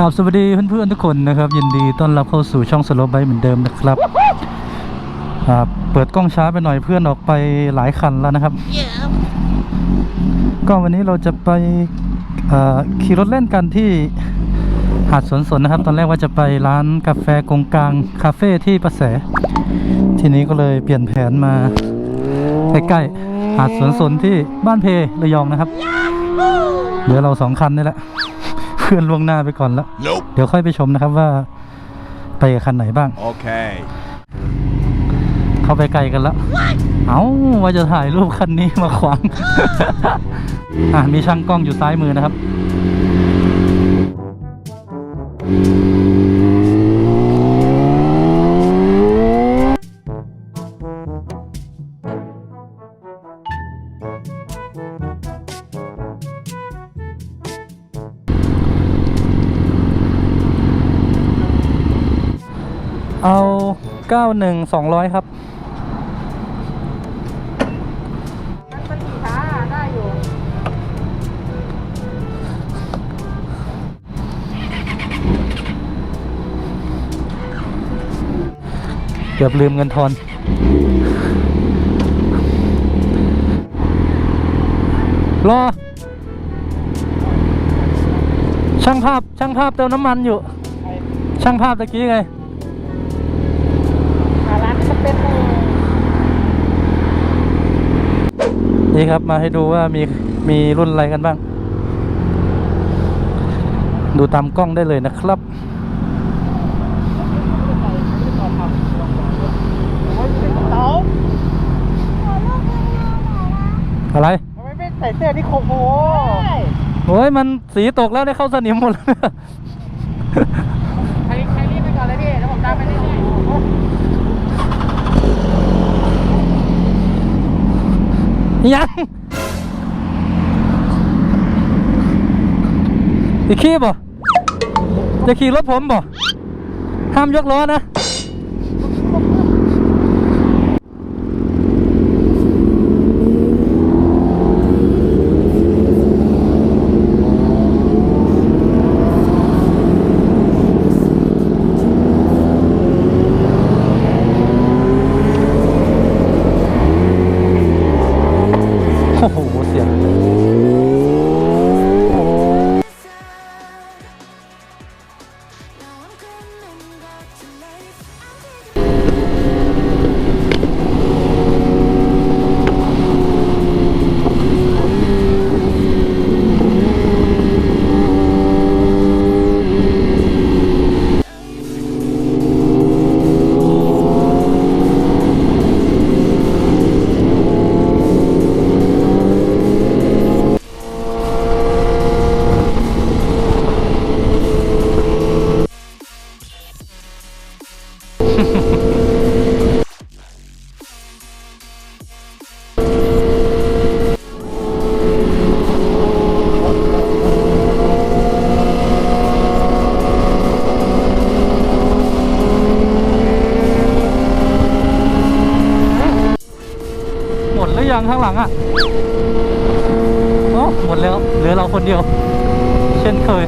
ราบสวัสดีเพื่อนๆทุกคนนะครับ ยินดีต้อนรับเข้าสู่ช่องสโลบายเหมือนเดิมนะครับอ่าเปิดกล้องช้าไปหน่อยเพื่อนออกไปหลายคันแล้วนะครับ ก็วันนี้เราจะไปเอ่อขี่รถเล่นกันที่หาดสวนสนนะครับ ตอนแรกว่าจะไปร้านกาแฟกงกลางคาเฟ่ที่ประแส ทีนี้ก็เลยเปลี่ยนแผนมาใกล้ๆหาดสวนสนที่บ้านเพระยองนะครับ เหลือเราสองคันนี่แหละเพื่อนล่วงหน้าไปก่อนแล้ว Nope. เดี๋ยวค่อยไปชมนะครับว่าไปกับคันไหนบ้าง Okay. เข้าไปไกลกันแล้ว เอาว่าจะถ่ายรูปคันนี้มาขวาง อะมีช่างกล้องอยู่ซ้ายมือนะครับ เอาเก้าหนึ่งสองร้อยครับมันเป็นสีฟ้าได้อยู่เกือบลืมเงินทอน รอ ช่างภาพ ช่างภาพเติมน้ำมันอยู่ ช่างภาพตะกี้ไง อ่าร้านมันเป็นเออ นี่ครับมาให้ดูว่ามีมีรุ่นอะไรกันบ้าง ดูตามกล้องได้เลยนะครับโอ้ยเป็นเต๋าอะไรทำไมไม่ใส่เสื้อที่โคโมโอ้ยมันสีตกแล้วได้เข้าสนิมหมดแล้ว ใครใครรีบไปก่อนเลยพี่แล้วผมตามไปเรื่อย ยังอีกขี้บ่จะขี่รถผมบ่ห้ามยกล้อนะ ข้างหลังอะอ๋อหมดแล้วเหลือเราคนเดียว เช่นเคย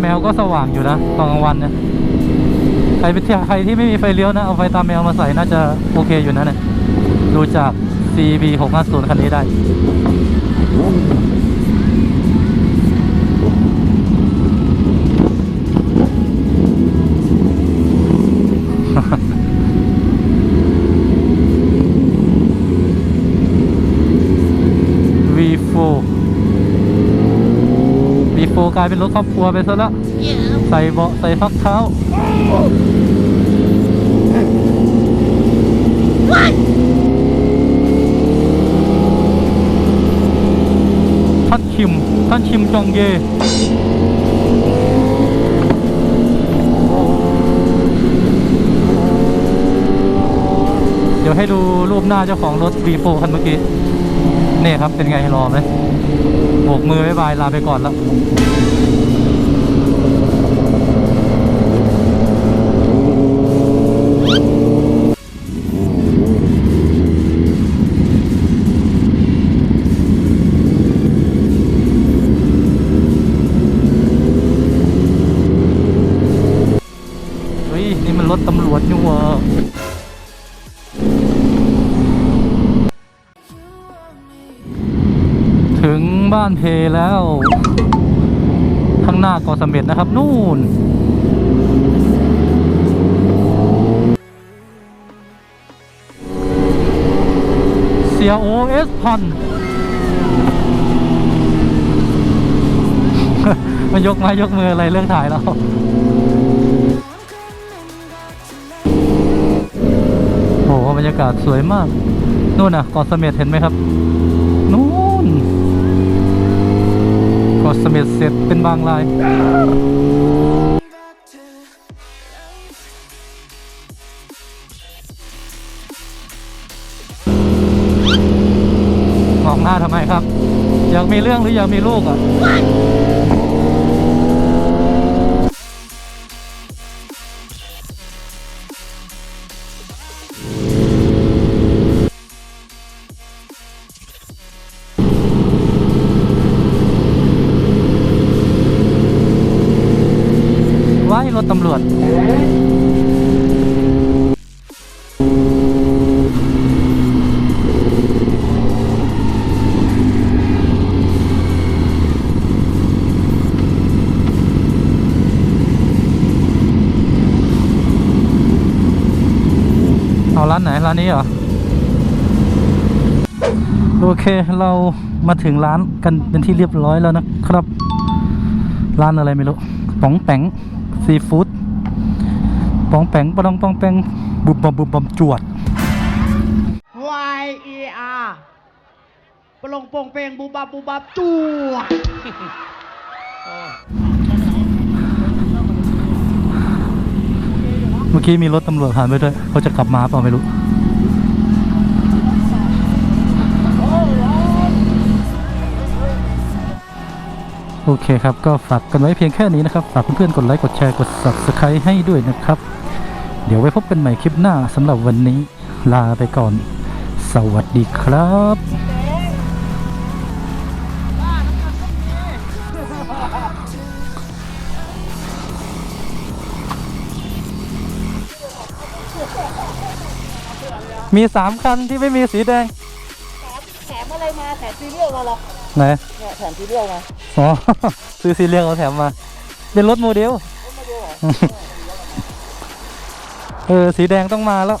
แมวก็สว่างอยู่นะตอนกลางวันเนี่ยใครไปเที่ยวใครที่ไม่มีไฟเลี้ยวนะ เอาไฟตาแมวมาใส่น่าจะโอเคอยู่นะเนี่ยดูจาก CB 650คันนี้ได้ บีโฟกลายเป็นรถครอบครัวไปซะแล้ว ใส่เบาะใส่ฟักเท้า ท่านชิม ท่านชิมจองเย เดี๋ยวให้ดูรูปหน้าเจ้าของรถ V4 คันเมื่อกี้ นี่ครับเป็นไงรอไหมโบกมือบ๊ายบายลาไปก่อนแล้วเฮ้ยนี่มันรถตำรวจนี่หวะ ถึงบ้านเพแล้ว ข้างหน้าเกาะเสม็ดนะครับ นู่นเสียโอเอสพันมายกไม้ยกมืออะไรเรื่องถ่ายแล้วโอ้โหบรรยากาศสวยมากนู่นน่ะเกาะเสม็ดเห็นไหมครับ สเสม็ดเสร็จเป็นบางรายมองหน้าทำไมครับ อยากมีเรื่องหรืออยากมีลูกอะ ร้านไหนร้านนี้เหรอ โอเคเรามาถึงร้านกันเป็นที่เรียบร้อยแล้วนะครับ ร้านอะไรไม่รู้ป๋องแปงซีฟู้ดป๋องแปงปะดองป๋องแปงบุบบอมบุบบอมจวด Y E R ปลงโปงเปงบูบับบูบับตัวเมื่อกี้มีรถตำรวจผ่านไปด้วยเขาจะกลับมาเปล่าไม่รู้ โอเคครับ ก็ฝากกันไว้เพียงแค่นี้นะครับ ฝากเพื่อนๆ กดไลค์ กดแชร์ กด subscribe ให้ด้วยนะครับ เดี๋ยวไว้พบกันใหม่คลิปหน้าสำหรับวันนี้ลาไปก่อน สวัสดีครับมีสามคันที่ไม่มีสีแดง แถมอะไรมาแถมซีเรียลมาหรอไหน เนี่ยแถมซีเรียลมา อ๋อ ซื้อซีเรียลเขาแถมมา เป็นรถโมเดล เออ สีแดงต้องมาแล้ว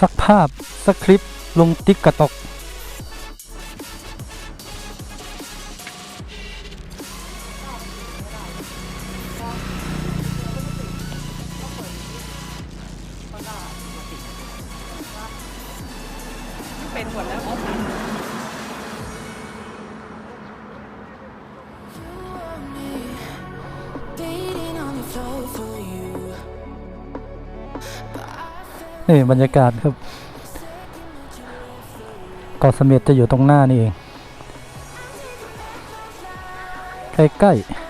สักภาพ สักคลิปลงติ๊กกระตอก เป็นหมดแล้ว Beating on the floor for you. นี่บรรยากาศครับเกาะเสม็ดจะอยู่ตรงหน้านี่เอง ใกล้ๆ